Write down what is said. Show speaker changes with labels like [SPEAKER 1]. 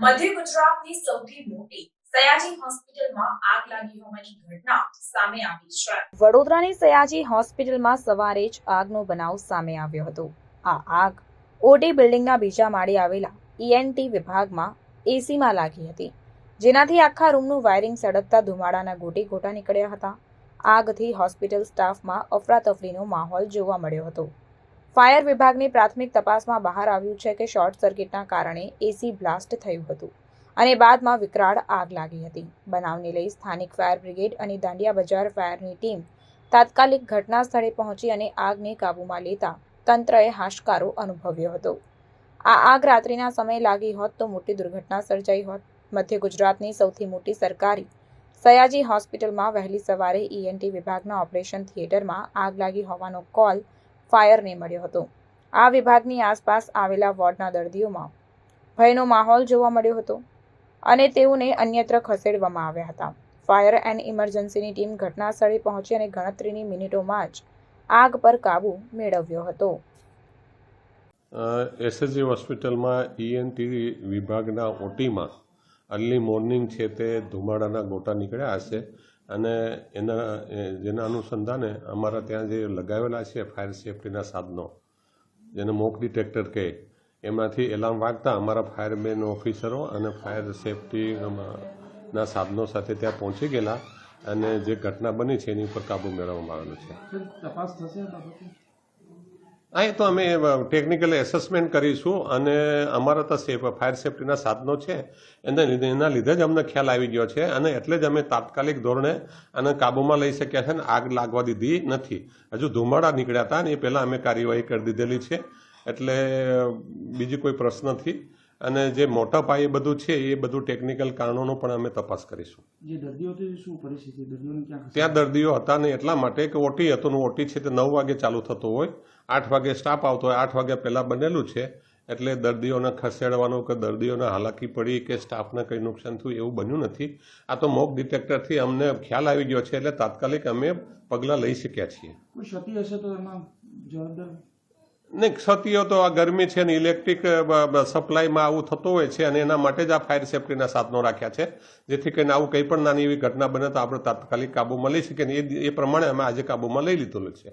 [SPEAKER 1] ગુજરાતની સૌથી મોટી સયાજી હોસ્પિટલમાં આગ વડોદરાની સયાજી હોસ્પિટલમાં સવારે જ આગનો બનાવ સામે આવ્યો હતો. આ આગ ઓડી બિલ્ડિંગના બીજા માળે આવેલા ઈએનટી વિભાગમાં એસીમાં લાગી હતી. જેનાથી આખા રૂમનું વાયરિંગ સળગતા ધુમાડાના ગોટી ગોટા નીકળ્યા હતા. આગથી હોસ્પિટલ સ્ટાફમાં અફરાતફરીનો માહોલ જોવા મળ્યો હતો. ફાયર વિભાગની પ્રાથમિક તપાસમાં બહાર આવ્યું છે કે શોર્ટ સર્કિટના કારણે એસી બ્લાસ્ટ થયું હતું અને બાદમાં વિકરાળ આગ લાગી હતી. બનાવને લઈ સ્થાનિક ફાયર બ્રિગેડ અને દાંડિયા બજાર ફાયરની ટીમ તાત્કાલિક ઘટના સ્થળે પહોંચી અને આગને કાબૂમાં લેતા તંત્રએ હાશકારો અનુભવ્યો હતો. આ આગ રાત્રિના સમયે લાગી હોત તો મોટી દુર્ઘટના સર્જાઈ હોત. મધ્ય ગુજરાતની સૌથી મોટી સરકારી સયાજી હોસ્પિટલમાં વહેલી સવારે ઈએનટી વિભાગના ઓપરેશન થિયેટરમાં આગ લાગી હોવાનો કોલ ફાયરને મળ્યો હતો. આ વિભાગની આસપાસ આવેલા વોર્ડના દર્દીઓમાં ભયનો માહોલ જોવા મળ્યો હતો અને તેઓને અન્યત્ર ખસેડવામાં આવ્યા હતા. ફાયર એન્ડ ઇમરજન્સીની ટીમ ઘટના સ્થળે પહોંચી અને ગણતરીની મિનિટોમાં જ આગ પર કાબૂ મેળવ્યો હતો.
[SPEAKER 2] એસએસજી હોસ્પિટલમાં ઈએનટી વિભાગના ઓટીમાં અર્લી મોર્નિંગ છે તે ધુમાડાના ગોટા નીકળ્યા હશે. અને એના જેના અનુસંધાને અમારા ત્યાં જે લગાવેલા છે ફાયર સેફટીના સાધનો, જેને મોક ડિટેક્ટર કહે, એમાંથી એલાર્મ વાગતા અમારા ફાયરમેન ઓફિસરો અને ફાયર સેફટીના સાધનો સાથે ત્યાં પહોંચી ગયેલા અને જે ઘટના બની છે એની ઉપર કાબૂ મેળવવામાં આવેલો છે.
[SPEAKER 3] તપાસ થશે
[SPEAKER 2] એ તો અમે ટેકનિકલ એસેસમેન્ટ કરીશું અને અમારા તો સેફ ફાયર સેફટીના સાધનો છે. એના લીધે એના લીધે જ અમને ખ્યાલ આવી ગયો છે અને એટલે જ અમે તાત્કાલિક ધોરણે આને કાબૂમાં લઈ શક્યા છે અને આગ લાગવા દીધી નથી. હજુ ધુમાડા નીકળ્યા હતા ને એ પહેલાં અમે કાર્યવાહી કરી દીધેલી છે. એટલે બીજી કોઈ પ્રશ્ન નથી. અને જે મોટા પાયે બધું છે એ બધું ટેકનિકલ કારણોનો પણ અમે તપાસ કરીશું.
[SPEAKER 3] જે દર્દીઓ શું પરિસ્થિતિ દર્દીઓને ક્યાં ખસેડવા?
[SPEAKER 2] ત્યાં દર્દીઓ હતા ને એટલા માટે કે ઓટી હતું ઓટી છે તે નવ વાગે ચાલુ થતું હોય. આઠ વાગે સ્ટાફ આવતો હોય. આઠ વાગ્યા પહેલાં બનેલું છે. એટલે દર્દીઓને ખસેડવાનું કે દર્દીઓને હાલાકી પડી કે સ્ટાફને કંઈ નુકસાન થયું એવું બન્યું નથી. આ તો મોક ડિટેક્ટરથી અમને ખ્યાલ આવી ગયો છે. એટલે તાત્કાલિક અમે પગલાં લઈ શક્યા છીએ.
[SPEAKER 3] ક્ષતિ હશે તો એમાં જવાબદાર?
[SPEAKER 2] નહીં, ક્ષતિઓ તો આ ગરમી છે ને ઇલેક્ટ્રિક સપ્લાયમાં આવું થતું હોય છે અને એના માટે જ આ ફાયર સેફટીના સાધનો રાખ્યા છે. જેથી કરીને આવું કંઈ પણ નાની એવી ઘટના બને તો આપણે તાત્કાલિક કાબૂમાં લઈ શકીએ એ પ્રમાણે અમે આજે કાબૂમાં લઈ લીધેલું છે.